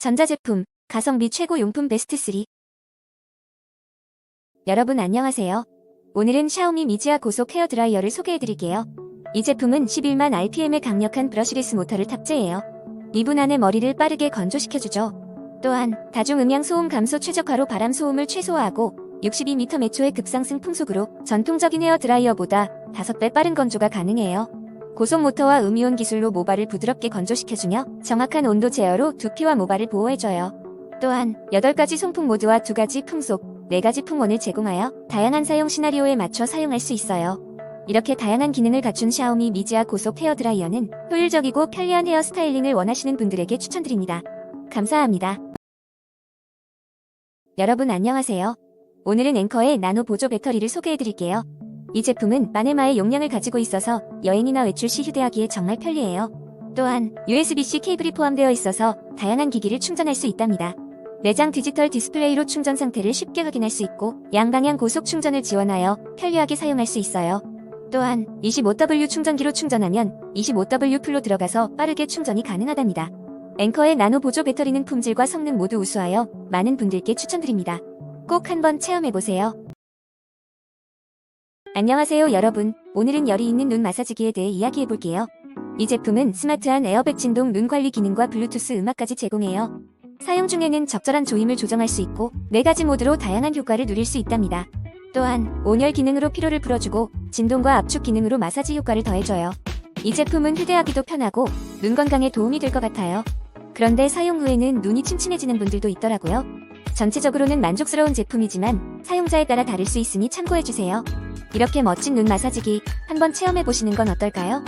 전자제품, 가성비 최고 용품 베스트 3. 여러분 안녕하세요. 오늘은 샤오미 미지아 고속 헤어 드라이어를 소개해드릴게요. 이 제품은 11만 RPM의 강력한 브러쉬리스 모터를 탑재해요. 2분 안에 머리를 빠르게 건조시켜주죠. 또한 다중 음향 소음 감소 최적화로 바람 소음을 최소화하고 62m 매초의 급상승 풍속으로 전통적인 헤어 드라이어보다 5배 빠른 건조가 가능해요. 고속 모터와 음이온 기술로 모발을 부드럽게 건조시켜주며 정확한 온도 제어로 두피와 모발을 보호해줘요. 또한 8가지 송풍 모드와 2가지 풍속, 4가지 풍원을 제공하여 다양한 사용 시나리오에 맞춰 사용할 수 있어요. 이렇게 다양한 기능을 갖춘 샤오미 미지아 고속 헤어 드라이어는 효율적이고 편리한 헤어 스타일링을 원하시는 분들에게 추천드립니다. 감사합니다. 여러분 안녕하세요. 오늘은 앵커의 나노 보조 배터리를 소개해드릴게요. 이 제품은 마네마의 용량을 가지고 있어서 여행이나 외출 시 휴대하기에 정말 편리해요. 또한 USB-C 케이블이 포함되어 있어서 다양한 기기를 충전할 수 있답니다. 내장 디지털 디스플레이로 충전 상태를 쉽게 확인할 수 있고 양방향 고속 충전을 지원하여 편리하게 사용할 수 있어요. 또한 25W 충전기로 충전하면 25W 풀로 들어가서 빠르게 충전이 가능하답니다. 앵커의 나노 보조 배터리는 품질과 성능 모두 우수하여 많은 분들께 추천드립니다. 꼭 한번 체험해보세요. 안녕하세요 여러분. 오늘은 열이 있는 눈 마사지기에 대해 이야기해볼게요. 이 제품은 스마트한 에어백 진동 눈 관리 기능과 블루투스 음악까지 제공해요. 사용 중에는 적절한 조임을 조정할 수 있고 4가지 모드로 다양한 효과를 누릴 수 있답니다. 또한 온열 기능으로 피로를 풀어주고 진동과 압축 기능으로 마사지 효과를 더해줘요. 이 제품은 휴대하기도 편하고 눈 건강에 도움이 될 것 같아요. 그런데 사용 후에는 눈이 침침해지는 분들도 있더라고요. 전체적으로는 만족스러운 제품이지만 사용자에 따라 다를 수 있으니 참고해주세요. 이렇게 멋진 눈 마사지기 한번 체험해보시는 건 어떨까요?